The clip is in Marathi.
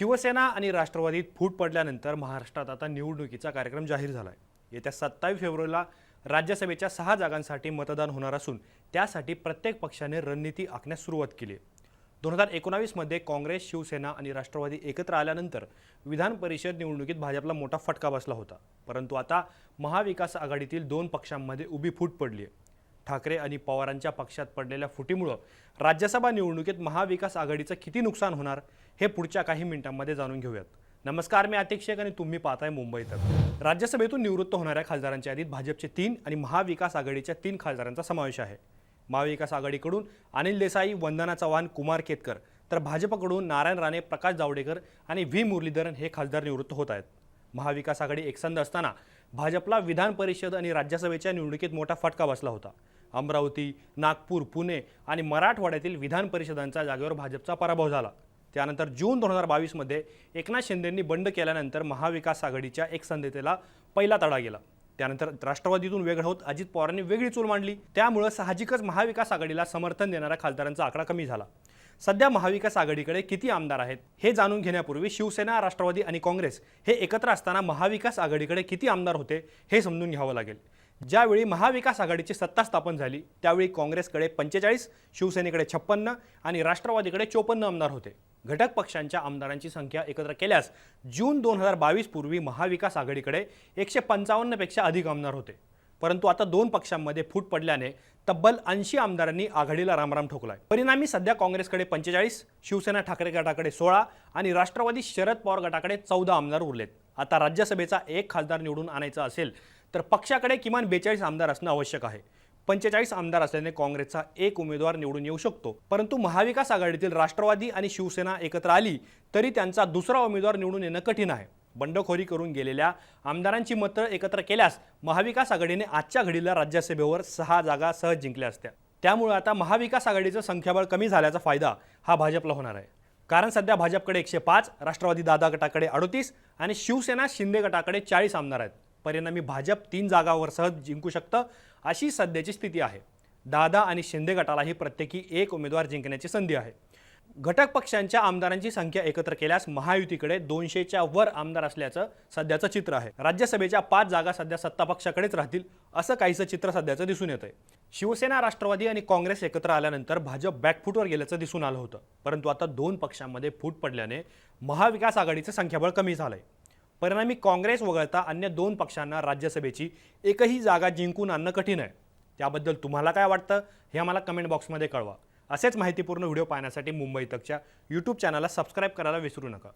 शिवसेना आणि राष्ट्रवादीत फूट पडल्यानंतर महाराष्ट्रात आता निवडणुकीचा कार्यक्रम जाहीर झाला आहे येत्या सत्तावीस फेब्रुवारीला राज्यसभेच्या सहा जागांसाठी मतदान होणार असून त्यासाठी प्रत्येक पक्षाने रणनीती आखण्यास सुरुवात केली आहे. दोन हजार एकोणावीसमध्ये काँग्रेस शिवसेना आणि राष्ट्रवादी एकत्र आल्यानंतर विधान परिषद निवडणुकीत भाजपला मोठा फटका बसला होता. परंतु आता महाविकास आघाडीतील दोन पक्षांमध्ये उभी फूट पडली आहे. ठाकरे आणि पवारांच्या पक्षात पडलेल्या फुटीमुळं राज्यसभा निवडणुकीत महाविकास आघाडीचं किती नुकसान होणार हे पुढच्या काही मिनिटांमध्ये जाणून घेऊयात. नमस्कार मी अतिक्षेक आणि तुम्ही पाहताय मुंबई तक. राज्यसभेतून निवृत्त होणाऱ्या खासदारांच्या यादीत भाजपचे तीन आणि महाविकास आघाडीच्या तीन खासदारांचा समावेश आहे. महाविकास आघाडीकडून अनिल देसाई वंदना चव्हाण कुमार केतकर तर भाजपकडून नारायण राणे प्रकाश जावडेकर आणि व्ही. मुरलीधरन हे खासदार निवृत्त होत आहेत. महाविकास आघाडी एकसंध असताना भाजपला विधान परिषद आणि राज्यसभेच्या निवडणुकीत मोठा फटका बसला होता. अमरावती नागपूर पुणे आणि मराठवाड्यातील विधान परिषदांच्या जागेवर भाजपचा पराभव झाला. त्यानंतर जून दोन हजार बावीसमध्ये एकनाथ शिंदेंनी बंड केल्यानंतर महाविकास आघाडीच्या एकसंधतेला पहिला तडा गेला. त्यानंतर राष्ट्रवादीतून वेगळं होत अजित पवारांनी वेगळी चूल मांडली. त्यामुळं साहजिकच महाविकास आघाडीला समर्थन देणाऱ्या खासदारांचा आकडा कमी झाला. सध्या महाविकास आघाडीकडे किती आमदार आहेत हे जाणून घेण्यापूर्वी शिवसेना राष्ट्रवादी आणि काँग्रेस हे एकत्र असताना महाविकास आघाडीकडे किती आमदार होते हे समजून घ्यावं लागेल. ज्यावेळी महाविकास आघाडीची सत्ता स्थापन झाली त्यावेळी काँग्रेसकडे पंचेचाळीस शिवसेनेकडे छप्पन्न आणि राष्ट्रवादीकडे चोपन्न आमदार होते. घटक पक्षांच्या आमदारांची संख्या एकत्र केल्यास जून दोन हजार बावीस पूर्वी महाविकास आघाडीकडे एकशे पंचावन्नपेक्षा अधिक आमदार होते. परंतु आता दोन पक्षांमध्ये फूट पडल्याने तब्बल ऐंशी आमदारांनी आघाडीला रामराम ठोकलाय. परिणामी सध्या काँग्रेसकडे पंचेचाळीस शिवसेना ठाकरे गटाकडे सोळा आणि राष्ट्रवादी शरद पवार गटाकडे चौदा आमदार उरलेत. आता राज्यसभेचा एक खासदार निवडून आणायचा असेल तर पक्षाकडे किमान बेचाळीस आमदार असणं आवश्यक आहे. पंचेचाळीस आमदार असल्याने काँग्रेसचा एक उमेदवार निवडून येऊ शकतो. परंतु महाविकास आघाडीतील राष्ट्रवादी आणि शिवसेना एकत्र आली तरी त्यांचा दुसरा उमेदवार निवडून येणं कठीण आहे. बंडखोरी करून गेलेल्या आमदारांची मतं एकत्र केल्यास महाविकास आघाडीने आजच्या घडीला राज्यसभेवर सहा जागा सहज जिंकल्या असत्या. त्यामुळे आता महाविकास आघाडीचं संख्याबळ कमी झाल्याचा फायदा हा भाजपला होणार आहे. कारण सध्या भाजपकडे एकशे पाच राष्ट्रवादी दादा गटाकडे अडोतीस आणि शिवसेना शिंदे गटाकडे चाळीस आमदार आहेत. परिणामी भाजप तीन जागावर सहज जिंकू शकतं अशी सध्याची स्थिती आहे. दादा आणि शिंदे गटालाही प्रत्येकी एक उमेदवार जिंकण्याची संधी आहे. घटक पक्षांच्या आमदारांची संख्या एकत्र केल्यास महायुतीकडे दोनशेच्या वर आमदार असल्याचं सध्याचं चित्र आहे. राज्यसभेच्या पाच जागा सध्या सत्ता पक्षाकडेच राहतील असं काहीसं चित्र सध्याचं दिसून येतंय. आहे शिवसेना राष्ट्रवादी आणि काँग्रेस एकत्र आल्यानंतर भाजप बॅकफूटवर गेल्याचं दिसून आलं होतं. परंतु आता दोन पक्षांमध्ये फूट पडल्याने महाविकास आघाडीचं संख्याबळ कमी झालंय. परिणामी काँग्रेस वगळता अन्य दोन पक्षांना राज्यसभेची एकही जागा जिंकून आणणं कठीण आहे. त्याबद्दल तुम्हाला काय वाटतं हे आम्हाला कमेंट बॉक्समध्ये कळवा. असेच माहितीपूर्ण व्हिडिओ पाहण्यासाठी मुंबई तकच्या यूट्यूब चॅनलला सबस्क्राईब करायला विसरू नका.